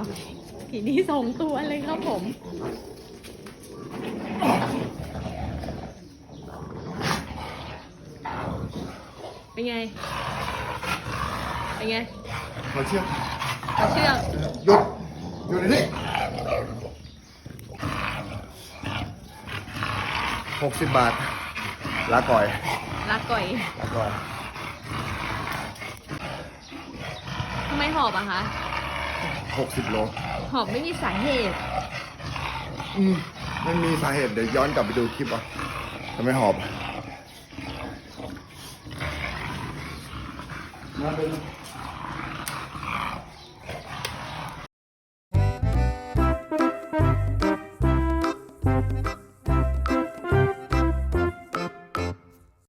าวทีนี้สองตัวเลยครับผมเป็นไง เป็นไงขอเชือกเอาเชือกหยุดหยุดเดี๋ยวนี้หกสิบบาทลาก่อยลาก่อยลาก่อยทำไมหอบอะคะ หกสิบโล หอบไม่มีสาเหตุ อืมไม่มีสาเหตุเดี๋ยวย้อนกลับไปดูคลิปอะจะไม่หอบมาเป็น